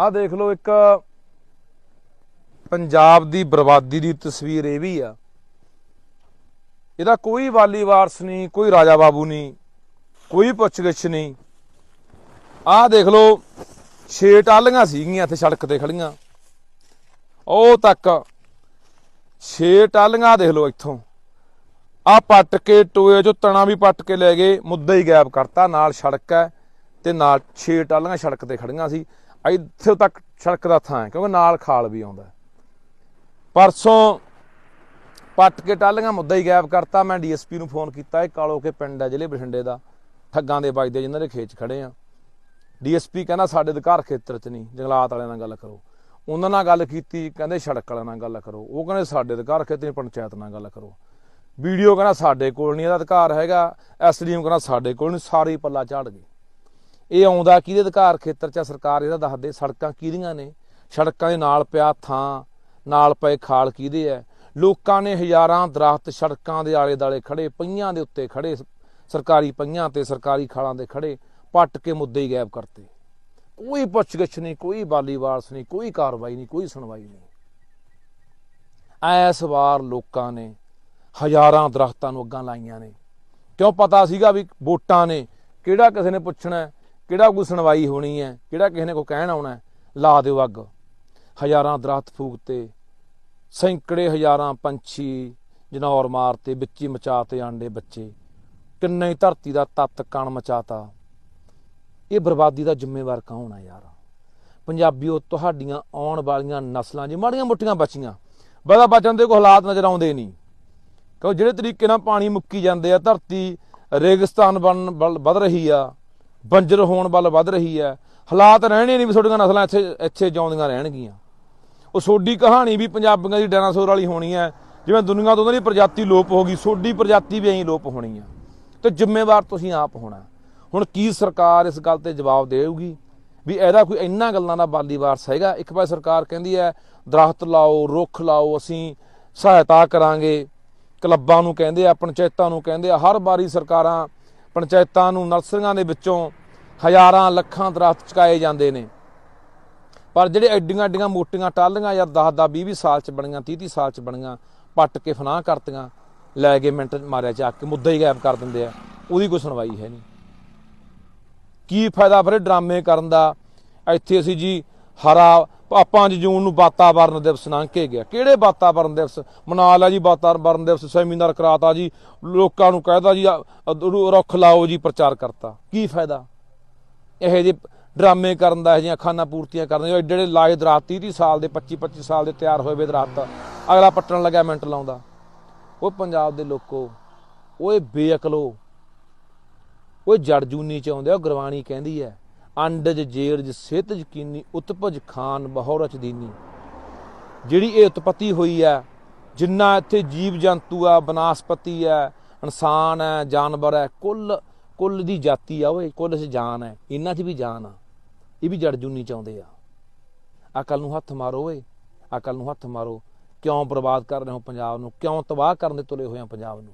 ਆਹ ਦੇਖ ਲਓ ਇੱਕ ਪੰਜਾਬ ਦੀ ਬਰਬਾਦੀ ਦੀ ਤਸਵੀਰ ਇਹ ਵੀ ਆ। ਇਹਦਾ ਕੋਈ ਵਾਲੀ ਵਾਰਸ ਨਹੀਂ, ਕੋਈ ਰਾਜਾ ਬਾਬੂ ਨਹੀਂ, ਕੋਈ ਪੁੱਛਗਿੱਛ ਨਹੀਂ। ਆਹ ਦੇਖ ਲਓ, ਛੇ ਟਾਲੀਆਂ ਸੀਗੀਆਂ ਇੱਥੇ ਸੜਕ ਤੇ ਖੜੀਆਂ ਉਹ ਤੱਕ ਛੇ ਟਾਲੀਆਂ ਦੇਖ ਲਓ ਇੱਥੋਂ। ਆ ਪੱਟ ਕੇ ਟੋਏ ਚੋਂ ਤਣਾ ਵੀ ਪੱਟ ਕੇ ਲੈ ਗਏ, ਮੁੱਦਾ ਹੀ ਗਾਇਬ ਕਰਤਾ। ਨਾਲ ਸੜਕ ਹੈ ਤੇ ਨਾਲ ਛੇ ਟਾਲੀਆਂ ਸੜਕ ਤੇ ਖੜੀਆਂ ਸੀ। ਇੱਥੇ ਤੱਕ ਸੜਕ ਦਾ ਥਾਂ ਹੈ, ਕਿਉਂਕਿ ਨਾਲ ਖਾਲ ਵੀ ਆਉਂਦਾ ਪਰਸੋਂ ਪੱਟ ਕੇ ਟਾਲੀਆਂ ਮੁੱਦਾ ਹੀ ਗਾਇਬ ਕਰਤਾ। ਮੈਂ ਡੀਐਸਪੀ ਨੂੰ ਫੋਨ ਕੀਤਾ, ਇਹ ਕਾਲੋ ਕੇ ਪਿੰਡ ਹੈ, ਜ਼ਿਲ੍ਹੇ ਬਠਿੰਡੇ ਦਾ। ਠੱਗਾਂ ਦੇ ਵੱਜਦੇ ਜਿਨ੍ਹਾਂ ਦੇ ਖੇਚ ਖੜੇ ਆ। ਡੀਐਸਪੀ ਕਹਿੰਦਾ, ਸਾਡੇ ਅਧਿਕਾਰ ਖੇਤਰ 'ਚ ਨਹੀਂ, ਜੰਗਲਾਤ ਵਾਲਿਆਂ ਨਾਲ ਗੱਲ ਕਰੋ। ਉਹਨਾਂ ਨਾਲ ਗੱਲ ਕੀਤੀ, ਕਹਿੰਦੇ, ਸੜਕ ਵਾਲਿਆਂ ਨਾਲ ਗੱਲ ਕਰੋ। ਉਹ ਕਹਿੰਦੇ, ਸਾਡੇ ਅਧਿਕਾਰ ਖੇਤਰ ਪੰਚਾਇਤ ਨਾਲ ਗੱਲ ਕਰੋ। ਵੀਡੀਓ ਕਹਿੰਦਾ, ਸਾਡੇ ਕੋਲ ਨਹੀਂ, ਇਹਦਾ ਅਧਿਕਾਰ ਹੈਗਾ। ਐਸਡੀਐਮ ਕਹਿੰਦਾ, ਸਾਡੇ ਕੋਲ ਨਹੀਂ, ਸਾਰੇ ਪੱਲਾ ਝਾੜ ਗਏ। ਇਹ ਆਉਂਦਾ ਕਿਹਦੇ ਅਧਿਕਾਰ ਖੇਤਰ 'ਚ ਆ, ਸਰਕਾਰ ਇਹਦਾ ਦੱਸਦੇ ਸੜਕਾਂ ਕਿਹਦੀਆਂ ਨੇ? ਸੜਕਾਂ ਦੇ ਨਾਲ ਪਿਆ ਥਾਂ ਨਾਲ ਪਏ ਖਾਲ ਕਿਹਦੇ ਐ ਲੋਕਾਂ ਨੇ ਹਜ਼ਾਰਾਂ ਦਰਖਤ ਸੜਕਾਂ ਦੇ ਆਲੇ ਦਾਲੇ ਖੜੇ ਪਈਆਂ ਦੇ ਉੱਤੇ ਖੜੇ ਸਰਕਾਰੀ ਪਈਆਂ ਤੇ ਸਰਕਾਰੀ ਖਾਲਾਂ ਦੇ ਖੜੇ ਪੱਟ ਕੇ ਮੁੱਦੇ ਹੀ ਗਾਇਬ ਕਰਤੇ। ਕੋਈ ਪੁੱਛਗਿੱਛ ਨਹੀਂ ਕੋਈ ਬਾਲੀ ਵਾਰਸ ਨਹੀਂ ਕੋਈ ਕਾਰਵਾਈ ਨਹੀਂ ਕੋਈ ਸੁਣਵਾਈ ਨਹੀਂ। ਐਸ ਵਾਰ ਲੋਕਾਂ ਨੇ ਹਜ਼ਾਰਾਂ ਦਰਖਤਾਂ ਨੂੰ ਅੱਗਾਂ ਲਾਈਆਂ ਨੇ। ਕਿਉਂ ਪਤਾ ਸੀਗਾ ਵੀ ਵੋਟਾਂ ਨੇ ਕਿਹੜਾ ਕਿਸੇ ਨੇ ਪੁੱਛਣਾ? ਕਿਹੜਾ ਕੋਈ ਸੁਣਵਾਈ ਹੋਣੀ ਹੈ? ਕਿਹੜਾ ਕਿਸੇ ਨੇ ਕੋਈ ਕਹਿਣ ਆਉਣਾ ਲਾ ਦਿਓ ਅੱਗ। ਹਜ਼ਾਰਾਂ ਦਰਖਤ ਫੂਕਤੇ, ਸੈਂਕੜੇ ਹਜ਼ਾਰਾਂ ਪੰਛੀ ਜਨੌਰ ਮਾਰਤੇ, ਵਿੱਚ ਮਚਾਤੇ ਆਂਡੇ ਬੱਚੇ। ਕਿੰਨੇ ਹੀ ਧਰਤੀ ਦਾ ਤੱਤ ਕਣ ਮਚਾਤਾ। ਇਹ ਬਰਬਾਦੀ ਦਾ ਜ਼ਿੰਮੇਵਾਰ ਕੌਣ ਹੈ ਯਾਰ? ਪੰਜਾਬੀਓ, ਤੁਹਾਡੀਆਂ ਆਉਣ ਵਾਲੀਆਂ ਨਸਲਾਂ ਜੇ ਮਾੜੀਆਂ ਮੋਟੀਆਂ ਬਚੀਆਂ ਬੜਾ ਬਚਣ ਦੇ ਕੋਈ ਹਾਲਾਤ ਨਜ਼ਰ ਆਉਂਦੇ ਨਹੀਂ। ਕਿਉਂ ਜਿਹੜੇ ਤਰੀਕੇ ਨਾਲ ਪਾਣੀ ਮੁੱਕੀ ਜਾਂਦੇ ਆ, ਧਰਤੀ ਰੇਗਿਸਤਾਨ ਬਣ ਵੱਲ ਵੱਧ ਰਹੀ ਆ ਬੰਜਰ ਹੋਣ ਵੱਲ ਵੱਧ ਰਹੀ ਹੈ। ਹਾਲਾਤ ਰਹਿਣੇ ਨਹੀਂ ਵੀ ਤੁਹਾਡੀਆਂ ਨਸਲਾਂ ਇੱਥੇ ਇੱਥੇ ਜਿਉਂਦੀਆਂ ਰਹਿਣਗੀਆਂ। ਉਹ ਸੋਡੀ ਕਹਾਣੀ ਵੀ ਪੰਜਾਬੀਆਂ ਦੀ ਡਾਇਨਾਸੌਰ ਵਾਲੀ ਹੋਣੀ ਹੈ। ਜਿਵੇਂ ਦੁਨੀਆ ਤੋਂ ਉਹਨਾਂ ਦੀ ਪ੍ਰਜਾਤੀ ਲੋਪ ਹੋ ਗਈ ਸੋਡੀ ਪ੍ਰਜਾਤੀ ਵੀ ਐਂ ਲੋਪ ਹੋਣੀ ਆ। ਤੇ ਜ਼ਿੰਮੇਵਾਰ ਤੁਸੀਂ ਆਪ ਹੋਣਾ। ਹੁਣ ਕੀ ਸਰਕਾਰ ਇਸ ਗੱਲ ਤੇ ਜਵਾਬ ਦੇਊਗੀ? ਵੀ ਇਹਦਾ ਕੋਈ ਇੰਨਾ ਗੱਲਾਂ ਦਾ ਬਾਲੀ ਵਾਰਸ ਹੈਗਾ ਇੱਕ ਪਾਸੇ ਸਰਕਾਰ ਕਹਿੰਦੀ ਹੈ, ਦਰਖਤ ਲਾਓ, ਰੁੱਖ ਲਾਓ, ਅਸੀਂ ਸਹਾਇਤਾ ਕਰਾਂਗੇ। ਕਲੱਬਾਂ ਨੂੰ ਕਹਿੰਦੇ ਆ, ਪੰਚਾਇਤਾਂ ਨੂੰ ਕਹਿੰਦੇ ਆ, ਹਰ ਵਾਰੀ ਸਰਕਾਰਾਂ ਪੰਚਾਇਤਾਂ ਨੂੰ ਨਰਸਰੀਆਂ ਦੇ ਵਿੱਚੋਂ ਹਜ਼ਾਰਾਂ ਲੱਖਾਂ ਦਰਖਤ ਚੁਕਾਏ ਜਾਂਦੇ ਨੇ। ਪਰ ਜਿਹੜੇ ਐਡੀਆਂ ਐਡੀਆਂ ਮੋਟੀਆਂ ਟਾਲੀਆਂ ਜਾਂ 10 10 20 20 ਸਾਲ ਚ ਬਣੀਆਂ 30 30 ਸਾਲ ਚ ਬਣੀਆਂ, ਪੱਟ ਕੇ ਫਨਾਹ ਕਰਤੀਆਂ, ਲੈ ਕੇ ਮਿੰਟ ਮਾਰਿਆ ਚੱਕ ਕੇ ਮੁੱਦਾ ਹੀ ਗਾਇਬ ਕਰ ਦਿੰਦੇ ਆ, ਉਹਦੀ ਕੋਈ ਸੁਣਵਾਈ ਹੈ ਨਹੀਂ। ਕੀ ਫਾਇਦਾ ਫਿਰ ਡਰਾਮੇ ਕਰਨ ਦਾ? ਇੱਥੇ ਅਸੀਂ ਜੀ ਹਰਾ 5 ਜੂਨ ਨੂੰ ਵਾਤਾਵਰਨ ਦਿਵਸ ਲੰਘ ਕੇ ਗਿਆ। ਕਿਹੜੇ ਵਾਤਾਵਰਨ ਦਿਵਸ? ਮਨਾ ਲਿਆ ਜੀ, ਵਾਤਾਵਰਨ ਦਿਵਸ, ਸੈਮੀਨਾਰ ਕਰਾਤਾ ਜੀ, ਲੋਕਾਂ ਨੂੰ ਕਹਿਦਾ ਜੀ ਰੁੱਖ ਲਾਓ ਜੀ, ਪ੍ਰਚਾਰ ਕਰਤਾ। ਕੀ ਫਾਇਦਾ? ਇਹੋ ਜਿਹੇ ਡਰਾਮੇ ਕਰਨ ਦਾ, ਇਹ ਜਿਹੀਆਂ ਖਾਨਾ ਪੂਰਤੀਆਂ ਕਰਨ ਦੇ ਏਡੇ ਲਾਏ ਦਰਾਤ 30 30 ਸਾਲ ਦੇ 25 25 ਸਾਲ ਦੇ ਤਿਆਰ ਹੋਏ ਵੇ ਦਰਖਤ ਅਗਲਾ ਪੱਟਣ ਲੱਗਿਆ ਮਿੰਟ ਲਾਉਂਦਾ। ਉਹ ਪੰਜਾਬ ਦੇ ਲੋਕੋ, ਓਏ ਬੇਅਕਲੋ ਉਹ ਜੜ ਜੂਨੀ ਚ ਆਉਂਦੇ ਆ, ਉਹ ਗੁਰਬਾਣੀ ਕਹਿੰਦੀ ਹੈ ਅੰਡਜ, ਜੇਰਜ, ਸਿਹਤ ਯਕੀਨੀ, ਉਤਪਜ ਖਾਨ ਬਹੁਰਚ ਦੀਨੀ ਜਿਹੜੀ ਇਹ ਉਤਪਤੀ ਹੋਈ ਹੈ, ਜਿੰਨਾ ਇੱਥੇ ਜੀਵ ਜੰਤੂ ਆ, ਬਨਾਸਪਤੀ ਹੈ ਇਨਸਾਨ ਹੈ ਜਾਨਵਰ ਹੈ ਕੁੱਲ ਕੁੱਲ ਦੀ ਜਾਤੀ ਆ ਓਏ, ਕੁੱਲ ਚ ਜਾਨ ਹੈ, ਇਹਨਾਂ 'ਚ ਵੀ ਜਾਨ ਆ। ਇਹ ਵੀ ਜੜ ਜੂਨੀ ਚ ਆ। ਅਕਲ ਨੂੰ ਹੱਥ ਮਾਰੋ ਓਏ ਅਕਲ ਨੂੰ ਹੱਥ ਮਾਰੋ। ਕਿਉਂ ਬਰਬਾਦ ਕਰ ਰਹੇ ਹੋ ਪੰਜਾਬ ਨੂੰ? ਕਿਉਂ ਤਬਾਹ ਕਰਨ ਦੇ ਤੁਲੇ ਹੋਏ ਆ ਪੰਜਾਬ ਨੂੰ?